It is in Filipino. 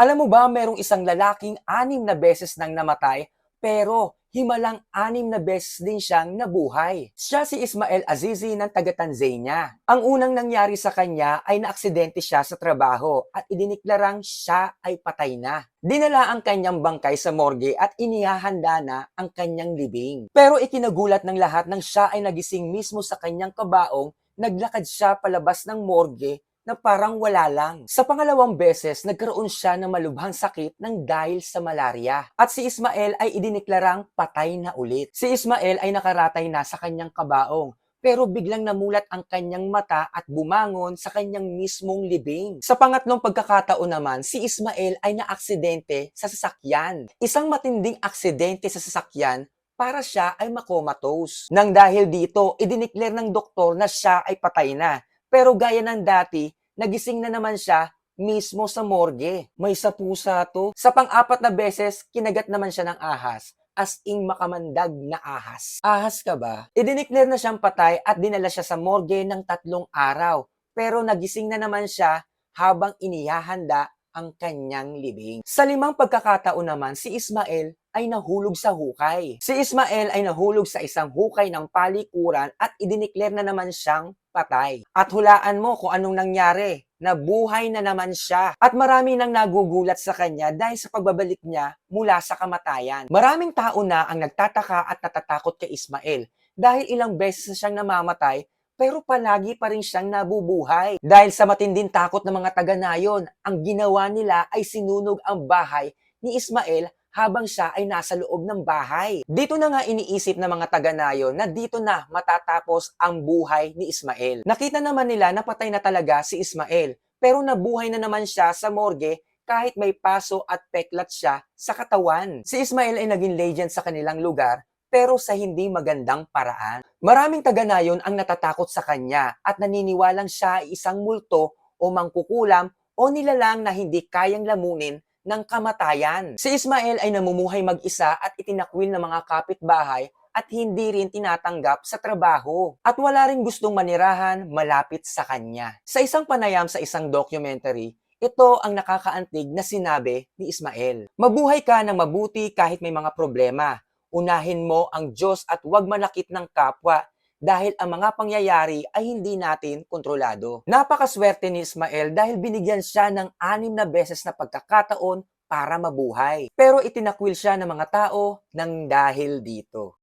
Alam mo ba, merong isang lalaking anim na beses nang namatay, pero himalang anim na beses din siyang nabuhay. Siya si Ismael Azizi ng taga Tanzania. Ang unang nangyari sa kanya ay naaksidente siya sa trabaho at idiniklarang siya ay patay na. Dinala ang kanyang bangkay sa morgue at inihahanda na ang kanyang libing. Pero ikinagulat ng lahat nang siya ay nagising mismo sa kanyang kabaong, naglakad siya palabas ng morgue na parang wala lang. Sa pangalawang beses, nagkaroon siya ng malubhang sakit ng dahil sa malaria. At si Ismael ay idiniklarang patay na ulit. Si Ismael ay nakaratay na sa kanyang kabaong. Pero biglang namulat ang kanyang mata at bumangon sa kanyang mismong libing. Sa pangatlong pagkakataon naman, si Ismael ay naaksidente sa sasakyan. Isang matinding aksidente sa sasakyan para siya ay makomatose. Nang dahil dito, idinikler ng doktor na siya ay patay na. Pero gaya ng dati, nagising na naman siya mismo sa morgue. May sa pusa to. Sa pang-apat na beses, kinagat naman siya ng ahas as in makamandag na ahas. Ahas ka ba? Idinikler na siyang patay at dinala siya sa morgue ng tatlong araw. Pero nagising na naman siya habang inihahanda ang kanyang libing. Sa limang pagkakataon naman, si Ismael ay nahulog sa hukay. Si Ismael ay nahulog sa isang hukay ng palikuran at idinikler na naman siyang patay. At hulaan mo kung anong nangyari. Nabuhay na naman siya. At marami nang nagugulat sa kanya dahil sa pagbabalik niya mula sa kamatayan. Maraming tao na ang nagtataka at natatakot kay Ismael dahil ilang beses na siyang namamatay pero palagi pa rin siyang nabubuhay. Dahil sa matinding takot ng mga taga-nayon, ang ginawa nila ay sinunog ang bahay ni Ismael habang siya ay nasa loob ng bahay. Dito na nga iniisip ng mga taga-nayon na dito na matatapos ang buhay ni Ismael. Nakita naman nila na patay na talaga si Ismael, pero nabuhay na naman siya sa morgue kahit may paso at peklat siya sa katawan. Si Ismael ay naging legend sa kanilang lugar pero sa hindi magandang paraan. Maraming taga-nayon ang natatakot sa kanya at naniniwalang siya ay isang multo o mangkukulam o nilalang na hindi kayang lamunin ng kamatayan. Si Ismael ay namumuhay mag-isa at itinakwil ng mga kapitbahay at hindi rin tinatanggap sa trabaho. At wala rin gustong manirahan malapit sa kanya. Sa isang panayam sa isang documentary, ito ang nakakaantig na sinabi ni Ismael. Mabuhay ka ng mabuti kahit may mga problema. Unahin mo ang Diyos at huwag manakit ng kapwa dahil ang mga pangyayari ay hindi natin kontrolado. Napakaswerte ni Ismael dahil binigyan siya ng anim na beses na pagkakataon para mabuhay. Pero itinakwil siya ng mga tao ng dahil dito.